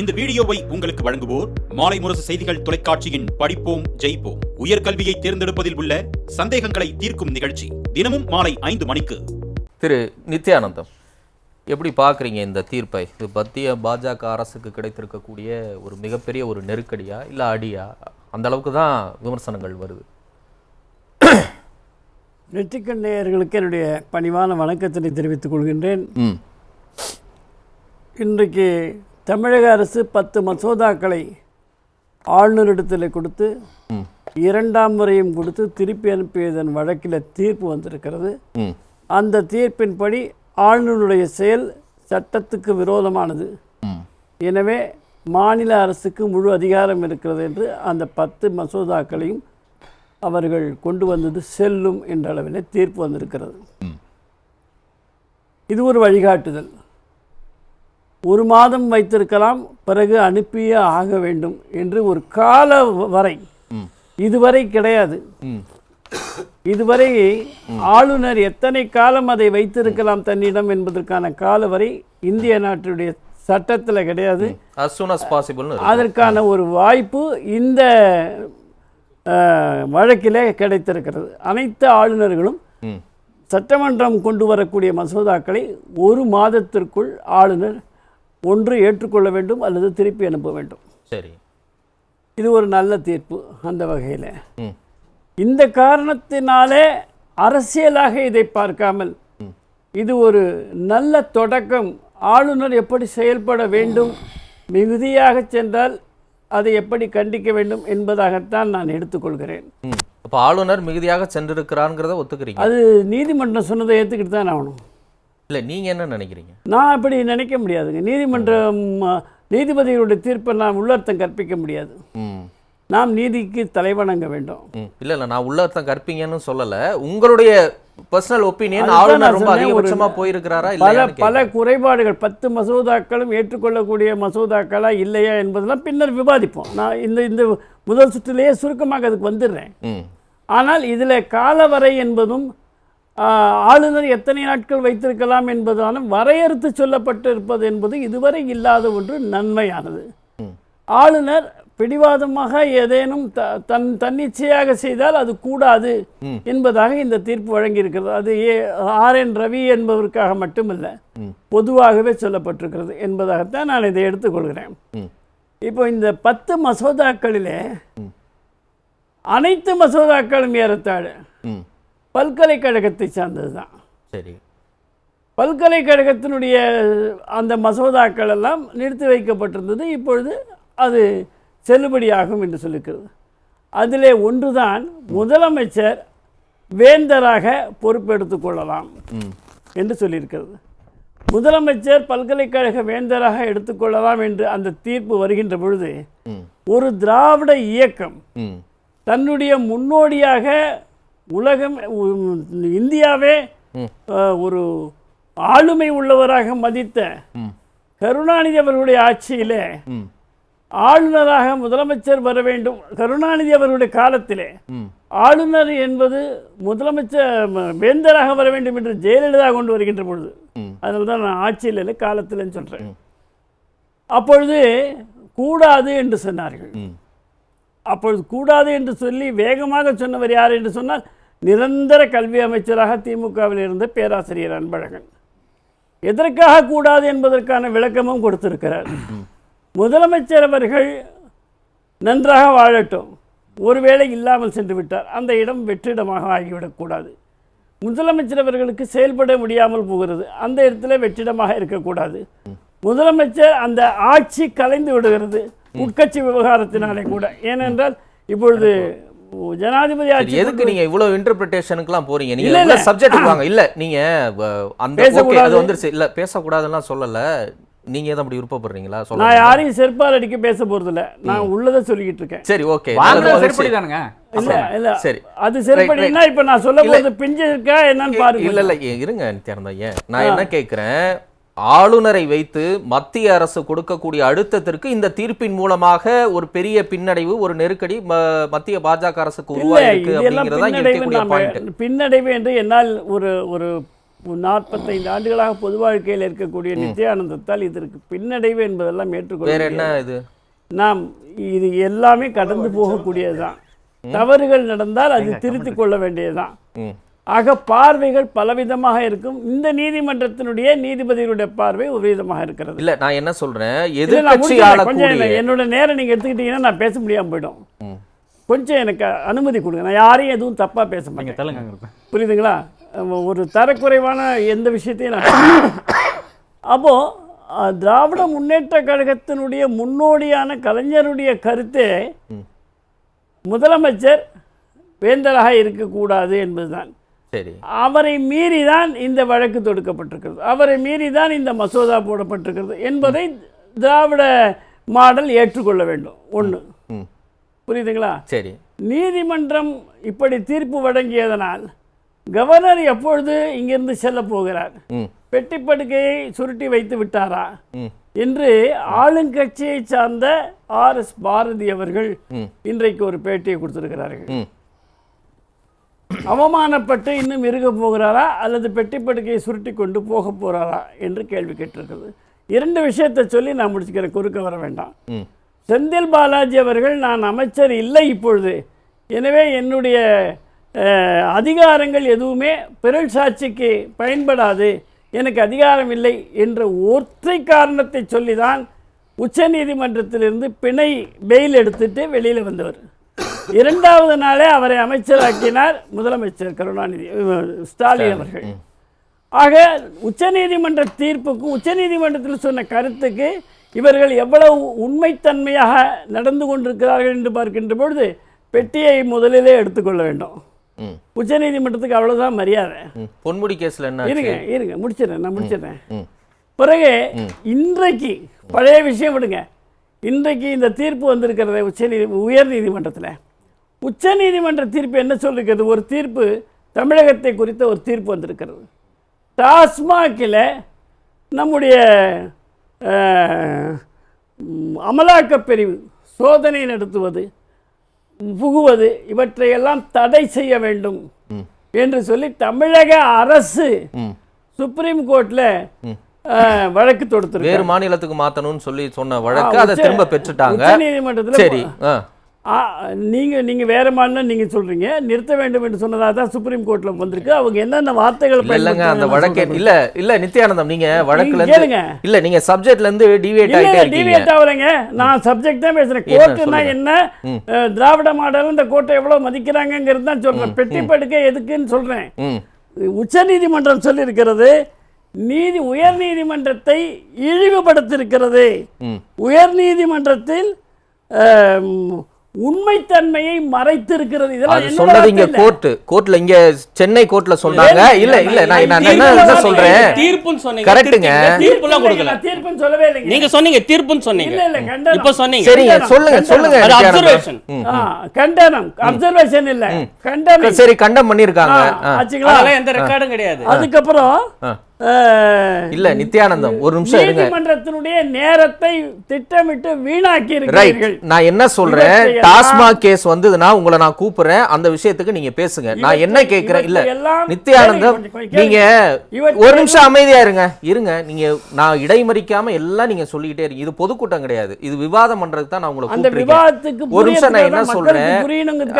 இந்த வீடியோவை உங்களுக்கு வழங்குவோர் மாலை முரசு செய்திகள் தொலைக்காட்சியின் படிப்போம் ஜெயிப்போம். உயர்கல்வியை தேர்ந்தெடுப்பதில் உள்ள சந்தேகங்களை தீர்க்கும் நிகழ்ச்சி தினமும் மாலை ஐந்து மணிக்கு. திரு நித்யானந்தம் எப்படி பார்க்குறீங்க இந்த தீர்ப்பை? இது மத்திய பாஜக அரசுக்கு கிடைத்திருக்கக்கூடிய ஒரு மிகப்பெரிய ஒரு நெருக்கடியா இல்லை அடியா? அந்த அளவுக்கு தான் விமர்சனங்கள் வருது. நெற்றிக்கண் நேயர்களுக்கு என்னுடைய பணிவான வணக்கத்தினை தெரிவித்துக் கொள்கின்றேன். ம். இன்றைக்கு தமிழக அரசு பத்து மசோதாக்களை ஆளுநரிடத்தில் கொடுத்து இரண்டாம் முறையும் கொடுத்து திருப்பி அனுப்பியதன் வழக்கில் தீர்ப்பு வந்திருக்கிறது. அந்த தீர்ப்பின்படி ஆளுநருடைய செயல் சட்டத்துக்கு விரோதமானது. எனவே மாநில அரசுக்கு முழு அதிகாரம் இருக்கிறது என்று அந்த பத்து மசோதாக்களையும் அவர்கள் கொண்டு வந்தது செல்லும் என்ற அளவில் தீர்ப்பு வந்திருக்கிறது. இது ஒரு வழிகாட்டுதல். ஒரு மாதம் வைத்திருக்கலாம் பிறகு அனுப்பியே ஆக வேண்டும் என்று ஒரு கால வரை. இதுவரை கிடையாது. இதுவரை ஆளுநர் எத்தனை காலம் அதை வைத்திருக்கலாம் தன்னிடம் என்பதற்கான கால வரை இந்திய நாட்டுடைய சட்டத்தில் கிடையாது. அதற்கான ஒரு வாய்ப்பு இந்த வழக்கிலே கிடைத்திருக்கிறது. அனைத்து ஆளுநர்களும் சட்டமன்றம் கொண்டு வரக்கூடிய மசோதாக்களை ஒரு மாதத்திற்குள் ஆளுநர் ஒன்று ஏற்றுக்கொள்ள வேண்டும் அல்லது திருப்பி அனுப்ப வேண்டும். சரி. இது ஒரு நல்ல தீர்ப்பு அந்த வகையில். இந்த காரணத்தினாலே அரசியலாக இதை பார்க்காமல் இது ஒரு நல்ல தொடக்கம். ஆளுநர் எப்படி செயல்பட வேண்டும்? மிகுதியாக சென்றால் அதை எப்படி கண்டிக்க வேண்டும் என்பதாகத்தான் நான் எடுத்துக்கொள்கிறேன். அப்போ ஆளுநர் மிகுதியாக சென்றிருக்கிறாங்கிறத ஒத்துக்கிறீங்க. அது நீதிமன்றம் சொன்னதை ஏற்றுக்கிட்டு தான் ஆகணும். இல்லை நீங்கள் என்ன நினைக்கிறீங்க? நான் அப்படி நினைக்க முடியாதுங்க. நீதிமன்றம் நீதிபதிகளுடைய தீர்ப்பை நான் உள்ளர்த்தம் கற்பிக்க முடியாது. நாம் நீதிக்கு தலைவணங்க வேண்டும். இல்லை இல்லை நான் உள்ளர்த்தம் கற்பீங்கன்னு சொல்லலை. உங்களுடைய பர்சனல் ஒப்பீனியன் ஆளுநர் ரொம்ப சொன்னேன், ஒரு அதிகபட்சமா போயிருக்கிறாரா பல பல குறைபாடுகள் பத்து மசோதாக்களும் ஏற்றுக்கொள்ளக்கூடிய மசோதாக்களா இல்லையா என்பதெல்லாம் பின்னர் விவாதிப்போம். நான் இந்த இந்த முதல் சுற்றிலேயே சுருக்கமாக அதுக்கு வந்துடுறேன். ஆனால் இதில் காலவரை என்பதும் ஆளுநர் எத்தனை நாட்கள் வைத்திருக்கலாம் என்பதான வரையறுத்து சொல்லப்பட்டு இருப்பது என்பது இதுவரை இல்லாத ஒன்று நன்மையானது ஆளுநர் பிடிவாதமாக ஏதேனும் த தன் தன்னிச்சையாக செய்தால் அது கூடாது. என்பதாக இந்த தீர்ப்பு வழங்கியிருக்கிறது அது ஏ ஆர் என் ரவி என்பவருக்காக மட்டுமல்ல. பொதுவாகவே சொல்லப்பட்டிருக்கிறது என்பதாகத்தான் நான் இதை எடுத்துக்கொள்கிறேன் இப்போ இந்த பத்து மசோதாக்களிலே. அனைத்து மசோதாக்களும் ஏறத்தாழ பல்கலைக்கழகத்தை சார்ந்தது தான் சரி. பல்கலைக்கழகத்தினுடைய அந்த மசோதாக்கள் எல்லாம் நிறுத்தி வைக்கப்பட்டிருந்தது. இப்பொழுது அது செல்லுபடியாகும் என்று சொல்லிக்கிறது அதிலே ஒன்றுதான் முதலமைச்சர் வேந்தராக பொறுப்பெடுத்துக் கொள்ளலாம் என்று சொல்லியிருக்கிறது. முதலமைச்சர் பல்கலைக்கழக வேந்தராக எடுத்துக்கொள்ளலாம் என்று அந்த தீர்ப்பு வருகின்ற பொழுது ஒரு திராவிட இயக்கம் தன்னுடைய முன்னோடியாக உலகம் இந்தியாவே ஒரு ஆளுமை உள்ளவராக மதித்த கருணாநிதி அவர்களுடைய ஆட்சியிலே ஆளுநராக முதலமைச்சர் வர வேண்டும். கருணாநிதி அவர்களுடைய காலத்திலே ஆளுநர் என்பது முதலமைச்சர் வேந்தராக வர வேண்டும் என்று ஜெயலலிதா கொண்டு வருகின்ற பொழுது. அதனால தான் நான் ஆட்சியில் இல்லை காலத்தில்னு சொல்கிறேன் அப்பொழுது கூடாது என்று சொன்னார்கள். அப்பொழுது கூடாது என்று சொல்லி வேகமாக சொன்னவர் யார் என்று சொன்னால் நிரந்தர கல்வி அமைச்சராக திமுகவில் இருந்த பேராசிரியர் அன்பழகன். எதற்காக கூடாது என்பதற்கான விளக்கமும் கொடுத்திருக்கிறார். முதலமைச்சர் அவர்கள் நன்றாக வாழட்டும். ஒருவேளை இல்லாமல் சென்று விட்டார். அந்த இடம் வெற்றிடமாக ஆகிவிடக்கூடாது முதலமைச்சர் அவர்களுக்கு செயல்பட முடியாமல் போகிறது. அந்த இடத்துல வெற்றிடமாக இருக்கக்கூடாது முதலமைச்சர் அந்த ஆட்சி கலைந்து விடுகிறது. உட்கட்சி விவகாரத்தினாலே கூட. ஏனென்றால் இப்பொழுது ஜனாதிபதி ஆட்சி எதுக்கு நீங்க இவ்வளவு இன்டர்பிரிட்டேஷனுக்குலாம் போறீங்க? நீங்க இல்ல, இல்ல இல்ல. சப்ஜெக்ட் வாங்க. இல்ல நீங்க அந்த ஓகே பேசக்கூடாது. அது வந்துருச்சு. இல்ல பேசக்கூடாதுலாம் சொல்லல. நீங்க எதுவும் அப்படி விருப்பப்படுறீங்களா? நான் சொல்லுங்க யாரையும் செருப்பால் அடிக்க பேச போறதில்ல. நான் உள்ளதை சொல்லிக்கிட்டு இருக்கேன். சரி ஓகே செருப்படி தானுங்க. இல்ல இல்ல. சரி. அது செருப்படினா இப்ப நான் சொல்ல போறது பிஞ்சு இருக்கா என்னன்னு பாருங்க. இல்ல இல்ல. இருங்க நித்யானந்தா ஏன் நான் என்ன கேக்குறேன்? ஆளுநரை வைத்து மத்திய அரசு கொடுக்கக்கூடிய அழுத்தத்திற்கு இந்த தீர்ப்பின் மூலமாக ஒரு பெரிய பின்னடைவு ஒரு நெருக்கடி மத்திய பாஜக அரசுக்கு உருவாயிருக்கு பின்னடைவு என்று என்னால் ஒரு ஒரு நாற்பத்தைந்து ஆண்டுகளாக பொது வாழ்க்கையில் இருக்கக்கூடிய நித்யானந்தத்தால் இதற்கு பின்னடைவு என்பதெல்லாம் ஏற்றுக்கொள்ள. என்ன இது? நாம் இது எல்லாமே கடந்து போகக்கூடியதுதான். தவறுகள் நடந்தால் அது திருத்திக் கொள்ள வேண்டியதுதான். ஆக பார்வைகள் பலவிதமாக இருக்கும். இந்த நீதிமன்றத்தினுடைய நீதிபதிகளுடைய பார்வை ஒரு விதமாக இருக்கிறது. இல்ல நான் என்ன ஆளக்கூடிய இல்லை. என்னோட நேரம் நீங்க எடுத்துக்கிட்டீங்கன்னா நான் பேச முடியாம போயிடும். கொஞ்சம் எனக்கு அனுமதி கொடுங்க. நான் யாரையும் எதுவும் தப்பா பேச மாட்டேன். தெலுங்காங்க புரியுதுங்களா? ஒரு தரக்குறைவான எந்த விஷயத்தையும் நான் அப்போ அஹ், திராவிட முன்னேற்ற கழகத்தினுடைய முன்னோடியான கலைஞருடைய கருத்தே முதலமைச்சர் வேந்தராக இருக்கக்கூடாது என்பதுதான். சரி. அவரை மீறி தான் இந்த வழக்கு தொடுக்கப்பட்டிருக்கிறது. அவரை மீறி தான் இந்த மசோதா போடப்பட்டிருக்கிறது என்பதை திராவிட மாடல் ஏற்றுக்கொள்ள வேண்டும். ஒன்று புரியுதுங்களா? சரி. நீதிமன்றம் இப்படி தீர்ப்பு வழங்கியதனால் கவர்னர் எப்பொழுது இங்கிருந்து செல்ல போகிறார்? பெட்டி படுக்கையை சுருட்டி வைத்து விட்டாரா? என்று ஆளுங்கட்சியை சார்ந்த ஆர் எஸ் பாரதி அவர்கள். இன்றைக்கு ஒரு பேட்டியை கொடுத்திருக்கிறார்கள். அவமானப்பட்டு இன்னும் இருக்க போகிறாரா? அல்லது பெட்டி படுக்கையை சுருட்டி கொண்டு போக போகிறாரா என்று கேள்வி கேட்டிருக்கிறது. இரண்டு விஷயத்தை சொல்லி நான் முடிச்சுக்கிறேன். குறுக்க வர வேண்டாம். செந்தில் பாலாஜி அவர்கள் நான் அமைச்சர் இல்லை இப்பொழுது. எனவே என்னுடைய அதிகாரங்கள் எதுவுமே பிறல் சாட்சிக்கு பயன்படாது. எனக்கு அதிகாரம் இல்லை என்ற ஒற்றை காரணத்தை சொல்லிதான் உச்சநீதிமன்றத்திலிருந்து பிணை பெயில் எடுத்துட்டு வெளியில் வந்தவர். இரண்டாவது நாளே அவரை அமைச்சராக்கினார் முதலமைச்சர் கருணாநிதி ஸ்டாலின் அவர்கள். ஆக உச்சநீதிமன்ற தீர்ப்புக்கு உச்சநீதிமன்றத்தில் சொன்ன கருத்துக்கு இவர்கள் எவ்வளவு உண்மைத்தன்மையாக நடந்து கொண்டிருக்கிறார்கள் என்று பார்க்கின்ற பொழுது பெட்டியை முதலிலே எடுத்துக்கொள்ள வேண்டும். உச்சநீதிமன்றத்துக்கு அவ்வளவுதான் மரியாதை. பொன்முடி கேஸ்ல என்ன இருங்க இருங்க முடிச்சிடுறேன் நான் முடிச்சிடுறேன். பிறகு இன்றைக்கு பழைய விஷயம் விடுங்க. இன்றைக்கு இந்த தீர்ப்பு வந்திருக்கிறத உச்சநீதி உயர் நீதிமன்றத்தில் உச்சநீதிமன்ற தீர்ப்பு என்ன சொல்லிருக்கிறது ஒரு தீர்ப்பு தமிழகத்தை குறித்த ஒரு தீர்ப்பு வந்திருக்கிறது. டாஸ்மாகில் நம்முடைய அமலாக்கப் பிரிவு சோதனை நடத்துவது புகுவது இவற்றையெல்லாம் தடை செய்ய வேண்டும் என்று சொல்லி தமிழக அரசு சுப்ரீம் கோர்ட்டில் வழக்கு தொடுத்திருக்கு வேறு மாநிலத்துக்கு மாத்தணும்னு சொல்லி சொன்ன வழக்கு அதை உச்ச- திரும்ப பெற்றுட்டாங்க. உச்சநீதிமன்றத்துல சரி ஆ ஆ, நீங்க நீங்க வேற மாநிலம் நீங்க சொல்றீங்க. நிறுத்த வேண்டும் என்று சொன்னதாக தான் சுப்ரீம் கோர்ட்ல வந்திருக்கு. அவங்க என்னென்ன வார்த்தைகள் இல்ல இல்லங்க அந்த வழக்கே. இல்ல இல்ல நித்யானந்தம் நீங்க வழக்குல கேளுங்க. இல்ல நீங்க சப்ஜெக்ட்ல இருந்து டிவியேட் இருக்கீங்க. டிவியேட் ஆகலைங்க. நான் சப்ஜெக்ட் தான் பேசுறேன். என்ன கோர்ட்டுனா. என்ன? திராவிட மாடல் இந்த கோர்ட்டை எவ்வளவு மதிக்கிறாங்கங்கிறது தான் சொல்றேன். பெட்டி படுக்கை எதுக்குன்னு சொல்றேன். ம். உச்சநீதிமன்றம் சொல்லியிருக்கிறது நீதி உயர் நீதிமன்றத்தை இழிவுபடுத்தியிருக்கிறது. ம். உயர் நீதிமன்றத்தில் உண்மைத்தன்மையை மறைத்திருக்கிறது. இதெல்லாம் சொன்னது இங்க. கோர்ட் கோர்ட்ல இங்க சென்னை கோர்ட்ல சொன்னாங்க. இல்ல இல்ல நான் நான் என்ன சொல்றேன்? தீர்ப்புன்னு சொன்னீங்க. கரெக்ட்டுங்க. தீர்ப்புலாம் கொடுக்கல. நான் தீர்ப்புன்னு சொல்லவே இல்லைங்க. நீங்க சொன்னீங்க தீர்ப்புன்னு சொன்னீங்க. இல்ல இல்ல இப்ப சொன்னீங்க. சரிங்க சொல்லுங்க. சொல்லுங்க அது. ஆ, கண்டனம். அப்சர்வேஷன் இல்ல. கண்டனம். சரி கண்டம் பண்ணிருக்காங்க அதெல்லாம் எந்த ரெக்கார்டும் கிடையாது. அதுக்கப்புறம் இல்ல நித்யானந்தம் ஒரு நிமிஷம் இருங்க. நீதிமன்றத்தினுடைய நேரத்தை திட்டமிட்டு வீணாக்கி இருக்கிறீர்கள் நான் என்ன சொல்றேன்? டாஸ்மாக் கேஸ் வந்ததுன்னா உங்களை நான் கூப்பிடுறேன். அந்த விஷயத்துக்கு நீங்க பேசுங்க. நான் என்ன கேக்குறேன்? இல்ல நித்யானந்தம் நீங்க ஒரு நிமிஷம் அமைதியா இருங்க. இருங்க. நீங்க நான் இடைமறிக்காம எல்லாம் நீங்க சொல்லிக்கிட்டே இருக்கீங்க இது பொதுக்கூட்டம் கிடையாது. இது விவாதம் பண்றதுக்கு தான் நான் உங்களை விவாதத்துக்கு ஒரு நிமிஷம் நான் என்ன சொல்றேன்?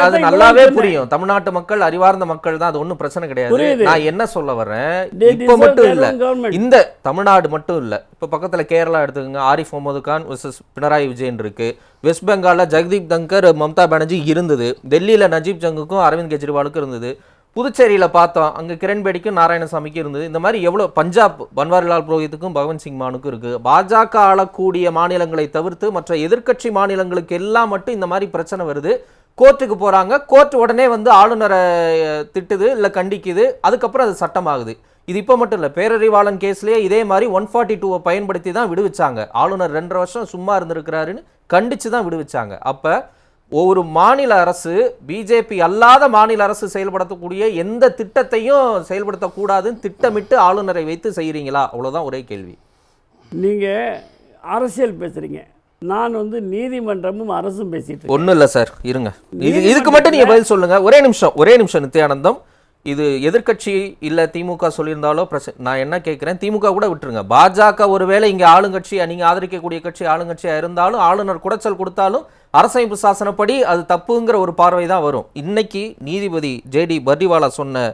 அது நல்லாவே புரியும். தமிழ்நாட்டு மக்கள் அறிவார்ந்த மக்கள் தான். அது ஒண்ணும் பிரச்சனை கிடையாது. நான் என்ன சொல்ல வர்றேன்? இப்ப மட்டும் இல்ல. இந்த தமிழ்நாடு மட்டும் இல்ல. இப்ப பக்கத்துல கேரளா எடுத்துக்கோங்க. ஆரிஃப் முகமது கான் vs பினராயி விஜயன் இருக்கு. வெஸ்ட் பெங்கால்ல ஜெகதீப் தங்கர் மம்தா பானர்ஜி இருந்தது. டெல்லியில நஜீப் ஜங்குக்கும் அரவிந்த் கெஜ்ரிவாலுக்கும் இருந்தது. புதுச்சேரியில பார்த்தோம் அங்க கிரண்பேடிக்கும் நாராயணசாமிக்கும் இருந்தது. இந்த மாதிரி எவ்வளவு பஞ்சாப் பன்வாரிலால் புரோஹித்துக்கும் பகவந்த் சிங் மானுக்கும் இருக்கு. பாஜக ஆளக்கூடிய மாநிலங்களை தவிர்த்து மற்ற எதிர்க்கட்சி மாநிலங்களுக்கு எல்லாம் மட்டும் இந்த மாதிரி பிரச்சனை வருது. கோர்ட்டுக்கு போறாங்க. கோர்ட் உடனே வந்து ஆளுநரை திட்டுது இல்ல கண்டிக்குது. அதுக்கப்புறம் அது சட்டமாகுது. இது இப்போ மட்டும் இல்லை பேரறிவாளன் கேஸ்லயே இதே மாதிரி ஒன் ஃபார்ட்டி டூவை பயன்படுத்தி தான் விடுவிச்சாங்க. ஆளுநர் ரெண்டரை வருஷம் சும்மா இருந்திருக்கிறாருன்னு கண்டிச்சு தான் விடுவிச்சாங்க. அப்ப ஒரு மாநில அரசு பிஜேபி அல்லாத மாநில அரசு செயல்படுத்தக்கூடிய எந்த திட்டத்தையும் செயல்படுத்தக்கூடாதுன்னு திட்டமிட்டு ஆளுநரை வைத்து செய்றீங்களா? அவ்வளவுதான் ஒரே கேள்வி. நீங்க அரசியல் பேசுறீங்க. நான் வந்து நீதிமன்றமும் அரசும் பேசிட்டு. ஒண்ணும் இல்ல சார் இருங்க. இது இதுக்கு மட்டும் நீங்க பதில் சொல்லுங்க. ஒரே நிமிஷம் ஒரே நிமிஷம் நித்யானந்தம். இது எதிர்க்கட்சி இல்லை திமுக சொல்லியிருந்தாலோ பிரச்ச நான் என்ன கேட்குறேன் திமுக கூட விட்டுருங்க. பாஜக ஒருவேளை இங்கே ஆளுங்கட்சியாக நீங்கள் ஆதரிக்கக்கூடிய கட்சி ஆளுங்கட்சியாக இருந்தாலும் ஆளுநர் குடைச்சல் கொடுத்தாலும் அரசமைப்பு சாசனப்படி அது தப்புங்கிற ஒரு பார்வை தான் வரும். இன்னைக்கு நீதிபதி ஜேடி பர்டிவாலா சொன்ன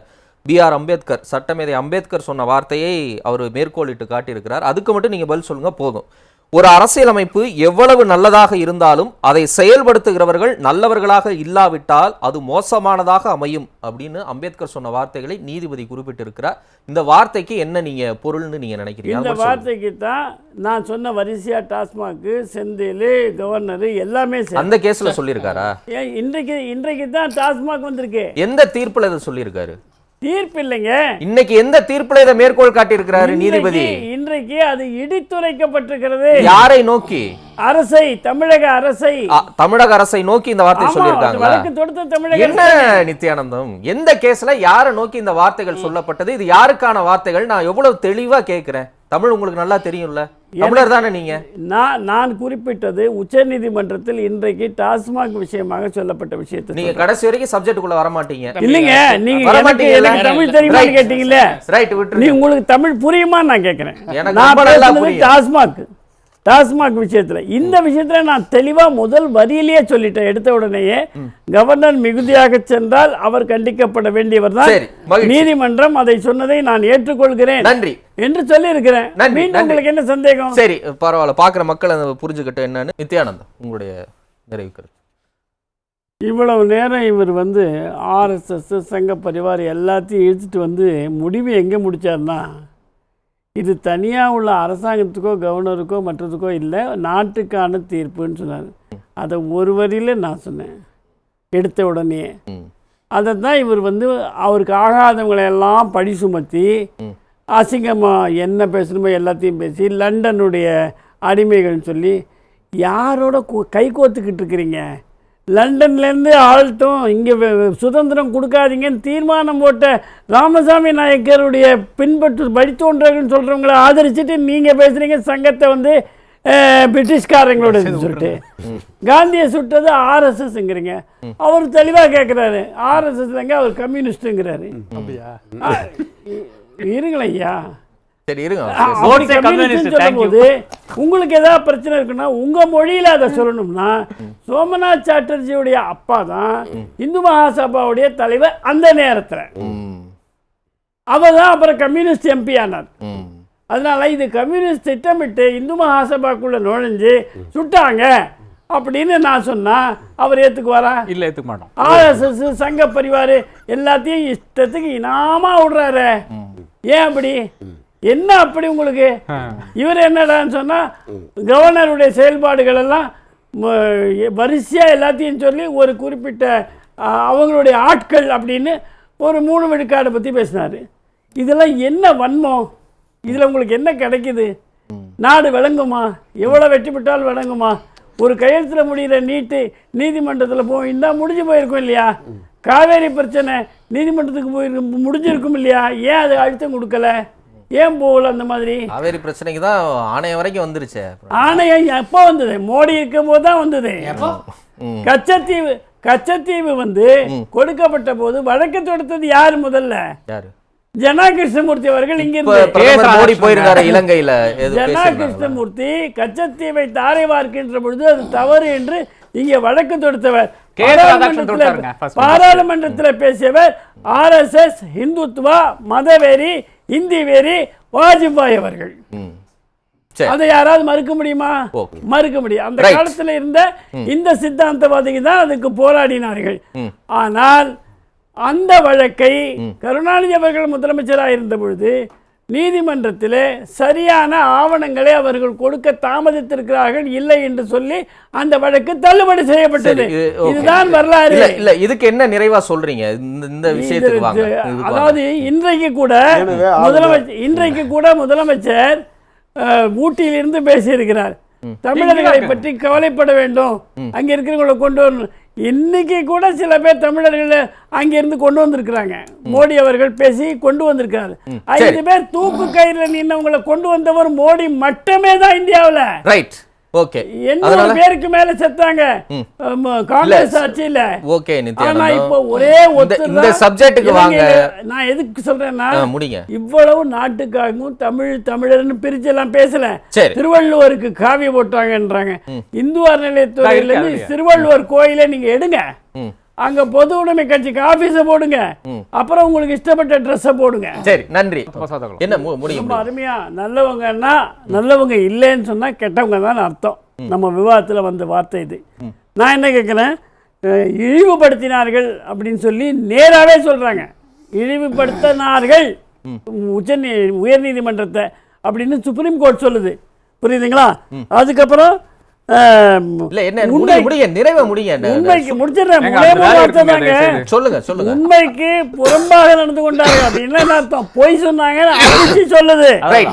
பி ஆர் அம்பேத்கர் சட்டமேதை அம்பேத்கர் சொன்ன வார்த்தையை அவர் மேற்கோளிட்டு காட்டியிருக்கிறார். அதுக்கு மட்டும் நீங்கள் பதில் சொல்லுங்கள் போதும். ஒரு அரசியலமைப்பு எவ்வளவு நல்லதாக இருந்தாலும் அதை செயல்படுத்துகிறவர்கள் நல்லவர்களாக இல்லாவிட்டால் அது மோசமானதாக அமையும் அப்படின்னு அம்பேத்கர் சொன்ன வார்த்தைகளை நீதிபதி குறிப்பிட்டிருக்கிறார் இந்த வார்த்தைக்கு என்ன நீங்க பொருள்னு நீங்க நினைக்கிறீங்க இந்த. வார்த்தைக்கு தான் நான் சொன்ன வரிசையா டாஸ்மாக்கு செந்தில் கவர்னர் எல்லாமே. அந்த கேஸ்ல சொல்லியிருக்காரா இன்றைக்கு இன்றைக்கு தான் டாஸ்மாக் வந்திருக்கு எந்த தீர்ப்புல இதை சொல்லியிருக்காரு தீர்ப்பு இல்லைங்க. இன்னைக்கு எந்த தீர்ப்புல இதை மேற்கோள் காட்டியிருக்கிறாரு நீதிபதி? இன்றைக்கு- அது இடித்துரைக்கப்பட்டிருக்கிறது. யாரை நோக்கி? அரசை தமிழக அரசை. தமிழக அரசை நோக்கி இந்த வார்த்தை சொல்லியிருக்காங்களா? வழக்கு தொடுத்த தமிழக என்ன நித்யானந்தம்? எந்த கேஸ்ல யாரை நோக்கி இந்த வார்த்தைகள் சொல்லப்பட்டது? இது யாருக்கான வார்த்தைகள்? நான் எவ்வளவு தெளிவா கேட்கிறேன் தமிழ் உங்களுக்கு நல்லா தெரியும்ல. தமிழர் தானே நீங்க? நான் நான் குறிப்பிட்டது உச்சநீதிமன்றத்தில் இன்றைக்கு டாஸ்மாக் விஷயமாக சொல்லப்பட்ட விஷயத்தை நீங்க கடைசி வரைக்கும் சப்ஜெக்ட்டுக்குள்ள வர மாட்டீங்க இல்லைங்க நீங்க எனக்கு தமிழ் தெரியுமான்னு Right. கேட்டீங்கல்ல? ரைட் நீ விட்டுருங்க உங்களுக்கு தமிழ் புரியுமா நான் கேட்கிறேன். எனக்கு நான். டாஸ்மாக். டாஸ்மாக் விஷயத்துல. இந்த விஷயத்துல நான் தெளிவா முதல் வரியிலேயே சொல்லிட்டேன். எடுத்த உடனேயே கவர்னர் மிகுதியாக சென்றால் அவர் கண்டிக்கப்பட வேண்டியவர் தான். நீதிமன்றம் அதை சொன்னதை நான் ஏற்றுக்கொள்கிறேன். நன்றி. என்று சொல்லி இருக்கிறேன் மீண்டும். உங்களுக்கு என்ன சந்தேகம்? சரி பரவாயில்ல. பாக்குற மக்கள் அதை புரிஞ்சுக்கிட்டு என்னன்னு நித்யானந்தம் உங்களுடைய நிறைவு கருத்து. இவ்வளவு நேரம் இவர் வந்து ஆர்எஸ்எஸ் சங்க பரிவார் எல்லாத்தையும் இழுத்துட்டு வந்து முடிவு எங்கே முடிச்சார்னா இது தனியாக உள்ள அரசாங்கத்துக்கோ கவர்னருக்கோ மற்றதுக்கோ இல்லை நாட்டுக்கான தீர்ப்புன்னு சொன்னார் அதை ஒரு வரியில் நான் சொன்னேன் எடுத்த உடனே. அதை தான் இவர் வந்து அவருக்கு ஆகாதவங்களை எல்லாம் பழி சுமத்தி. அசிங்கமாக என்ன பேசணுமோ எல்லாத்தையும் பேசி லண்டனுடைய அடிமைகள்னு சொல்லி யாரோட கு- கை கோத்துக்கிட்டு இருக்கிறீங்க லண்டன்லேருந்து ஆள்ட்டும் இங்கே சுதந்திரம் கொடுக்காதீங்கன்னு தீர்மானம் போட்ட ராமசாமி நாயக்கருடைய பின்பற்று வழித்தோன்றல்னு சொல்கிறவங்கள ஆதரிச்சுட்டு நீங்கள் பேசுகிறீங்க சங்கத்தை வந்து பிரிட்டிஷ்காரங்களோட சொல்லிட்டு காந்தியை சுட்டது ஆர்எஸ்எஸ்ங்கிறீங்க. அவர் தெளிவாக கேட்குறாரு ஆர்எஸ்எஸ்லங்க அவர் கம்யூனிஸ்ட்டுங்கிறாரு. ஆ, இ- இருங்களேன் ஐயா. சரி உங்களுக்கு ஏதாவது பிரச்சனை இருக்குன்னா உங்க மொழியில அதை சொல்லணும்னா சோமநாத் சாட்டர்ஜியுடைய அப்பா தான் இந்து மகாசபாவுடைய தலைவர் அந்த நேரத்துல. அவர் தான் அப்புறம் கம்யூனிஸ்ட் எம்பி ஆனார். அதனால இது கம்யூனிஸ்ட் திட்டமிட்டு இந்து மகாசபாக்குள்ள நுழைஞ்சு சுட்டாங்க அப்படின்னு நான் சொன்னா அவர் ஏத்துக்குவாரா? இல்ல ஏத்துக்க மாட்டோம். ஆர்எஸ்எஸ் சங்க பரிவார் எல்லாத்தையும் இஷ்டத்துக்கு இனாமா விடுறாரு. ஏன் அப்படி? என்ன அப்படி உங்களுக்கு? இவர் என்னடான்னு சொன்னா கவர்னருடைய செயல்பாடுகள் எல்லாம் ம- வரிசையா எல்லாத்தையும் சொல்லி ஒரு குறிப்பிட்ட அவங்களுடைய ஆட்கள் அப்படின்னு ஒரு மூணு விழுக்காடை பத்தி பேசினாரு. இதெல்லாம் என்ன வன்மம்? இதுல உங்களுக்கு என்ன கிடைக்குது? நாடு விளங்குமா? எவ்வளவு வெற்றி பெற்றால் விளங்குமா? ஒரு கையெழுத்துல முடிகிற நீட்டு நீதிமன்றத்துல போயிருந்தா முடிஞ்சு போயிருக்கும் இல்லையா? காவேரி பிரச்சனை நீதிமன்றத்துக்கு போயிருக்கும் முடிஞ்சிருக்கும் இல்லையா? ஏன் அது அழுத்தம் கொடுக்கல? ஏன் போகல அந்த மாதிரி? காவேரி பிரச்சனைக்கு தான் ஆணையம் வரைக்கும் வந்துருச்சே. ஆணையம் எப்போ வந்தது? மோடி இருக்கும்போது தான் வந்தது. கச்சத்தீவு கச்சத்தீவு வந்து கொடுக்கப்பட்ட போது வழக்கு தொடுத்தது யார் முதல்ல? யாரு? ஜனா கிருஷ்ணமூர்த்தி அவர்கள் இங்கிருந்து மோடி போயிருந்தாரு இலங்கையில. ஜனா? கிருஷ்ணமூர்த்தி கச்சத்தீவை தாரை வார்க்கின்ற பொழுது அது தவறு என்று இங்கே வழக்கு தொடுத்தவர். பாராளுமன்றத்தில் பாராளுமன்றத்தில் பேசியவர் ஆர்எஸ்எஸ் இந்துத்துவா மதவெறி இந்தி வெறி வாஜ்பாய் அவர்கள். அதை யாராவது மறுக்க முடியுமா. மறுக்க முடியும். அந்த. காலத்துல இருந்த இந்த சித்தாந்தவாதிகள் தான் அதுக்கு போராடினார்கள். ஆனால் அந்த வழக்கை கருணாநிதி அவர்கள் முதலமைச்சராக இருந்த பொழுது நீதிமன்றத்திலே சரியான ஆவணங்களை அவர்கள் கொடுக்க தாமதித்திருக்கிறார்கள் இல்லை என்று சொல்லி அந்த வழக்கு தள்ளுபடி செய்யப்பட்டது. இதுதான் வரலாறு. இல்ல இல்ல இதுக்கு என்ன நிறைவா சொல்றீங்க? இந்த இந்த விஷயத்துக்கு. அதாவது இன்றைக்கு கூட முதலமைச்சர் இன்றைக்கு கூட முதலமைச்சர் ஊட்டியிலிருந்து பேசியிருக்கிறார். தமிழர்களை பற்றி கவலைப்பட வேண்டும். அங்க இருக்கிறவங்களை கொண்டு வரணும். இன்னைக்கு கூட சில பேர் தமிழர்கள் அங்கிருந்து கொண்டு வந்திருக்கிறாங்க. மோடி அவர்கள் பேசி கொண்டு வந்திருக்காரு ஐந்து பேர் தூக்கு கயிறுல நின்னவங்களை கொண்டு வந்தவர் மோடி மட்டுமே தான் இந்தியாவுல. ரைட். ஓகே. எண்ணூறு அதனால பேருக்கு மேல செத்தாங்க. ம். ஆமா, காங்கிரஸ் ஆட்சியில ஓகே ஆனா நித்யானந்தம் இப்போ ஒரே இந்த- சப்ஜெக்ட்டுக்கு வாங்க. நான் எதுக்கு சொல்றேன்னா முடிங்க. இவ்வளவு நாட்டுக்காகவும் தமிழ் தமிழர்னு பிரிச்சு எல்லாம் பேசல. திருவள்ளுவருக்கு காவி போட்டாங்கன்றாங்க. இந்து அறநிலையத்துறையில தான் இருந்து திருவள்ளுவர் கோயிலை நீங்க எடுங்க. அங்க பொது உடைமை கட்சிக்கு ஆபீஸ போடுங்க. அப்புறம் உங்களுக்கு இஷ்டப்பட்ட ட்ரெஸ்ஸை போடுங்க. சரி நன்றி. என்ன மு- முடிங்க ரொம்ப அருமையா நல்லவங்கன்னா நல்லவங்க இல்லைன்னு சொன்னா கெட்டவங்க தான் அர்த்தம் நம்ம விவாதத்துல வந்த வார்த்தை இது. நான் என்ன கேட்குறேன் இழிவுபடுத்தினார்கள் அப்படின்னு சொல்லி நேராவே சொல்றாங்க. இழிவுபடுத்தினார்கள். உச்ச உயர் நீதிமன்றத்தை அப்படின்னு சுப்ரீம் கோர்ட் சொல்லுது. புரியுதுங்களா? அதுக்கப்புறம் உண்மைக்கு புறம்பாக நடந்து கொண்டார்கள். அப்படின்னு பொய் சொன்னாங்க சொல்லுது. ரைட்